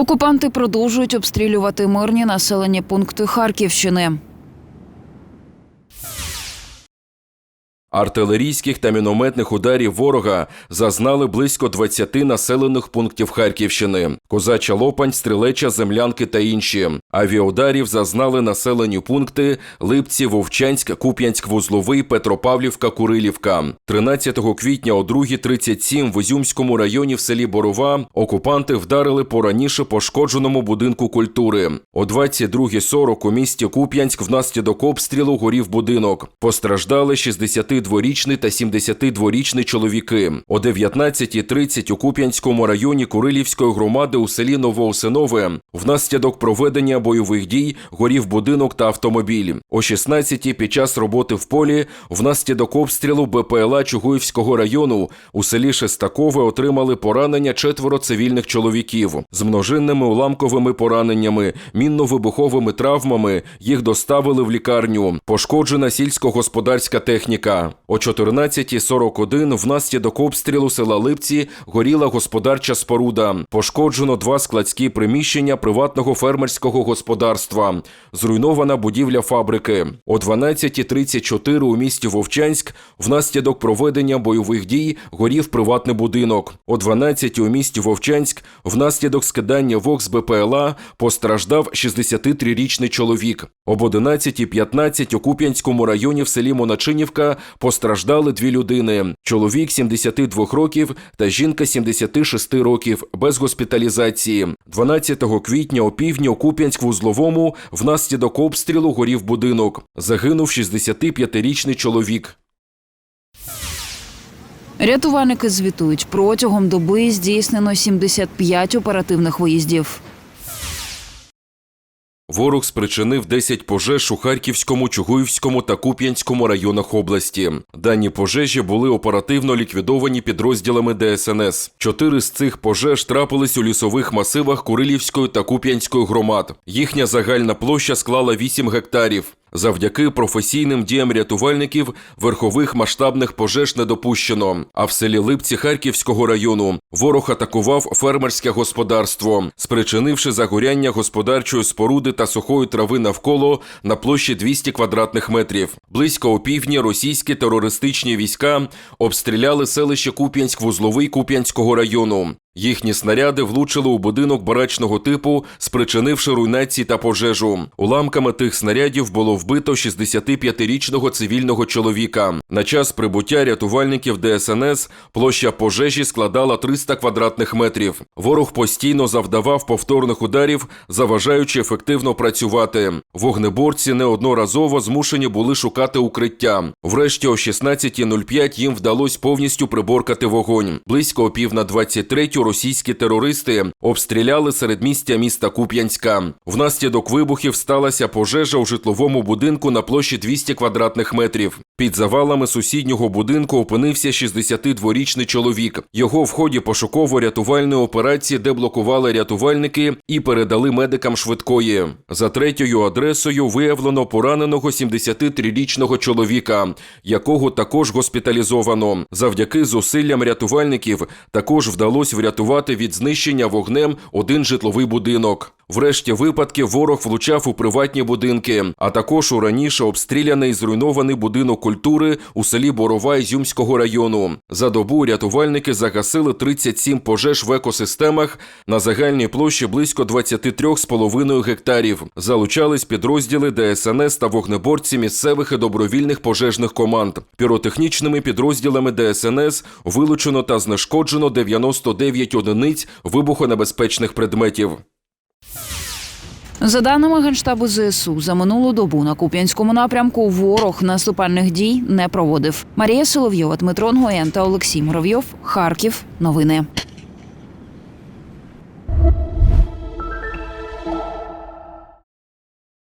Окупанти продовжують обстрілювати мирні населені пункти Харківщини. Артилерійських та мінометних ударів ворога зазнали близько 20 населених пунктів Харківщини: Козача Лопань, Стрілеча, Землянки та інші. Авіаударів зазнали населені пункти Липці, Вовчанськ, Куп'янськ, Вузловий, Петропавлівка, Курилівка. 13 квітня о 2.37 в Ізюмському районі в селі Борова окупанти вдарили по раніше пошкодженому будинку культури. О 22.40 у місті Куп'янськ внаслідок обстрілу горів будинок. Постраждали 62-річний та 72-річний чоловіки. О 19.30 у Куп'янському районі Курилівської громади у селі Новоосинове внаслідок проведення бойових дій горів будинок та автомобіль. О 16.00 під час роботи в полі внаслідок обстрілу БПЛА Чугуївського району у селі Шестакове отримали поранення четверо цивільних чоловіків з множинними уламковими пораненнями, мінно-вибуховими травмами. Їх доставили в лікарню. Пошкоджена сільськогосподарська техніка. О 14.41 внаслідок обстрілу села Липці горіла господарча споруда. Пошкоджено два складські приміщення приватного фермерського. Зруйнована будівля фабрики. О 12.34 у місті Вовчанськ внаслідок проведення бойових дій горів приватний будинок. О 12 у місті Вовчанськ внаслідок скидання вог з БПЛА постраждав 63-річний чоловік. Об 11.15 у Куп'янському районі в селі Моначинівка постраждали дві людини: чоловік 72 років та жінка 76 років без госпіталізації. 12 квітня о півдні у Куп'янськ-Вузловому внаслідок обстрілу горів будинок. Загинув 65-річний чоловік. Рятувальники звітують, протягом доби здійснено 75 оперативних виїздів. Ворог спричинив 10 пожеж у Харківському, Чугуївському та Куп'янському районах області. Дані пожежі були оперативно ліквідовані підрозділами ДСНС. Чотири з цих пожеж трапились у лісових масивах Курилівської та Куп'янської громад. Їхня загальна площа склала 8 гектарів. Завдяки професійним діям рятувальників верхових масштабних пожеж не допущено. А в селі Липці Харківського району ворог атакував фермерське господарство, спричинивши загоряння господарчої споруди та сухої трави навколо на площі 200 квадратних метрів. Близько опівдні російські терористичні війська обстріляли селище Куп'янськ-Вузловий Куп'янського району. Їхні снаряди влучили у будинок барачного типу, спричинивши руйнації та пожежу. Уламками тих снарядів було вбито 65-річного цивільного чоловіка. На час прибуття рятувальників ДСНС площа пожежі складала 300 квадратних метрів. Ворог постійно завдавав повторних ударів, заважаючи ефективно працювати. Вогнеборці неодноразово змушені були шукати укриття. Врешті о 16.05 їм вдалося повністю приборкати вогонь. Близько о пів на 23 російські терористи обстріляли середмістя міста Куп'янська. Внаслідок вибухів сталася пожежа у житловому будинку на площі 200 квадратних метрів. Під завалами сусіднього будинку опинився 62-річний чоловік. Його в ході пошуково-рятувальної операції деблокували рятувальники і передали медикам швидкої. За третьою адресою виявлено пораненого 73-річного чоловіка, якого також госпіталізовано. Завдяки зусиллям рятувальників також вдалося врятувати від знищення вогнем один житловий будинок. Врешті випадків ворог влучав у приватні будинки, а також у раніше обстріляний зруйнований будинок культури у селі Борова Ізюмського району. За добу рятувальники загасили 37 пожеж в екосистемах на загальній площі близько 23,5 гектарів. Залучались підрозділи ДСНС та вогнеборці місцевих і добровільних пожежних команд. Піротехнічними підрозділами ДСНС вилучено та знешкоджено 99 одиниць вибухонебезпечних предметів. За даними Генштабу ЗСУ, за минулу добу на Куп'янському напрямку ворог наступальних дій не проводив. Марія Соловйова, Дмитро Нгоєн та Олексій Муравйов. Харків. Новини.